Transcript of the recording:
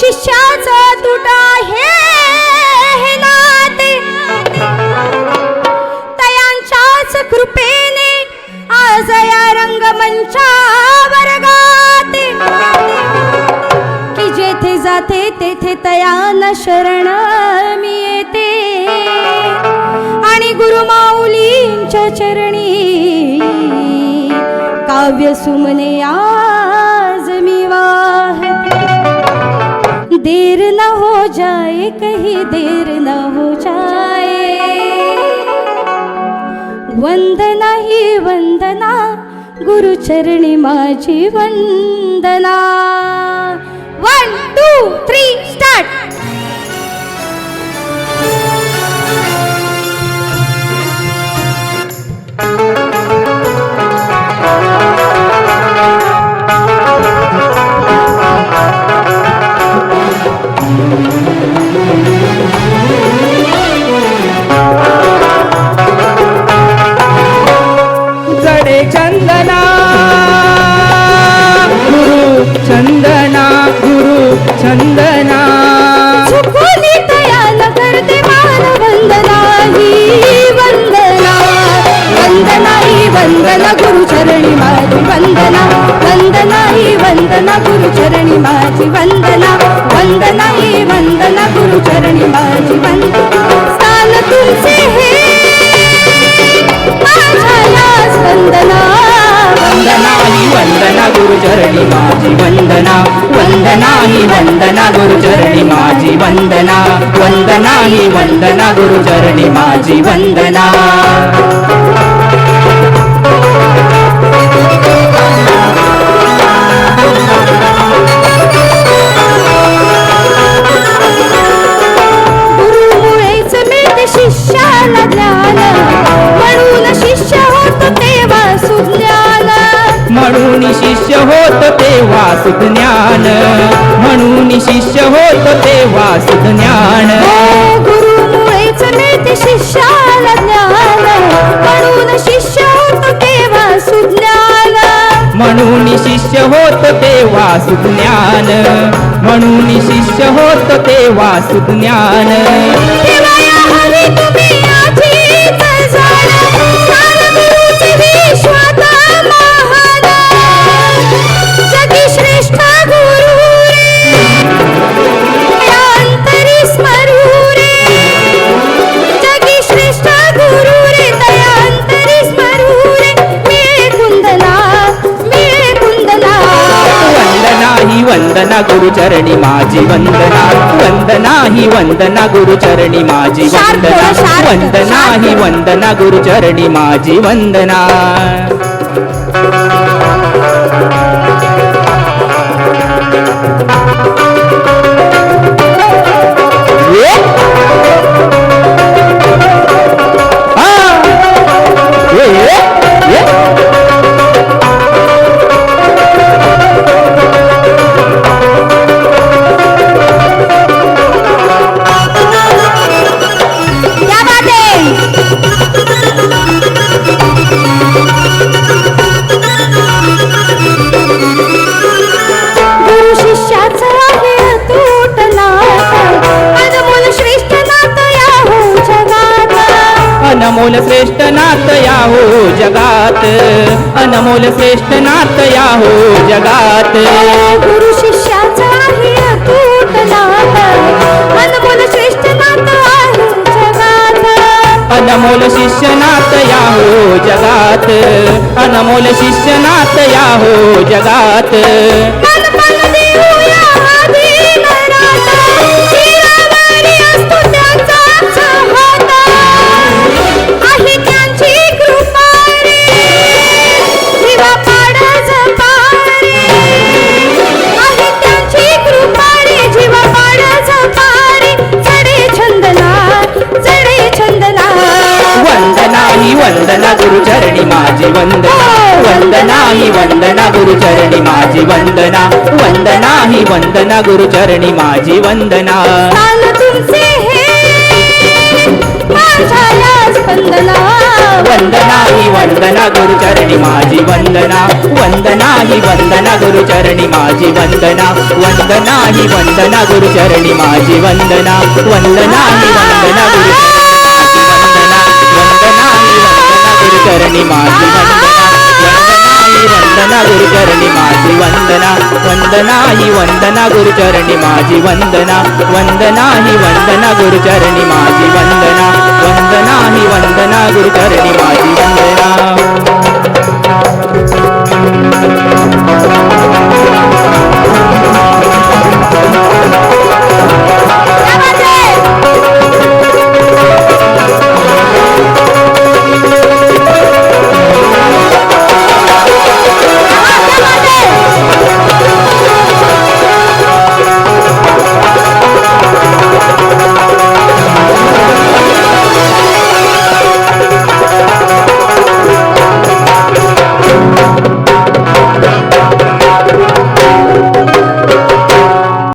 शिष्याचा तुटा हे तयांच्याच कृपेने आज या रंगमंचावर गाते. की जेथे जाते तेथे तयान शरण मी येते. आणि गुरुमाऊलींच्या चरणी काव्य सुमने या देर न हो जाए कहीं देर न हो जाए। वंदना ही वंदना गुरुचरणी माझी वंदना। वन टू थ्री स्टार्ट माझी वंदना वंदना ही वंदना गुरुचरणी माझी वंदना। स्थान तुमचे हे माझ्या वंदना। वंदना ही वंदना गुरुचरणी माझी वंदना। वंदना ही वंदना गुरुचरणी माझी वंदना। वंदना ही वंदना गुरुचरणी माझी वंदना। सुज्ञान म्हणून शिष्य होत तेव्हा सुज्ञान हो गुरुमुळेच मिळते शिष्याला ज्ञान. म्हणून शिष्य होतो तेव्हा सुज्ञान म्हणून शिष्य होत तेव्हा सुज्ञान म्हणून शिष्य होत तेव्हा सुज्ञान गुरुचरणी माझी वंदना वंदना ही वंदना गुरुचरणी माझी वंदना वंदना. ही वंदना गुरुचरणी माझी वंदना ये. अनमोल श्रेष्ठ नात या हो जगात. अनमोल श्रेष्ठ नात या हो जगात. गुरु शिष्याचं आहे अतूट नात अनमोल श्रेष्ठ नात आहे जगात. अनमोल शिष्य नात या हो जगात. अनमोल शिष्य नात या हो जगात ही वंदना गुरुचरणी माझी वंदना. वंदना ही वंदना गुरुचरणी माझी वंदना. तुमचे हे माझ्या या स्पंदना. वंदना ही वंदना गुरुचरणी माझी वंदना. वंदना ही वंदना गुरुचरणी माझी वंदना. वंदना ही वंदना गुरुचरणी माझी वंदना. वंदना ही वंदना गुरुचरणी माझी वंदना. वंदना गुरुचरणी माझी वंदना वंदना ही वंदना गुरुचरणी माझी वंदना वंदना ही वंदना गुरुचरणी माझी वंदना वंदना ही वंदना गुरु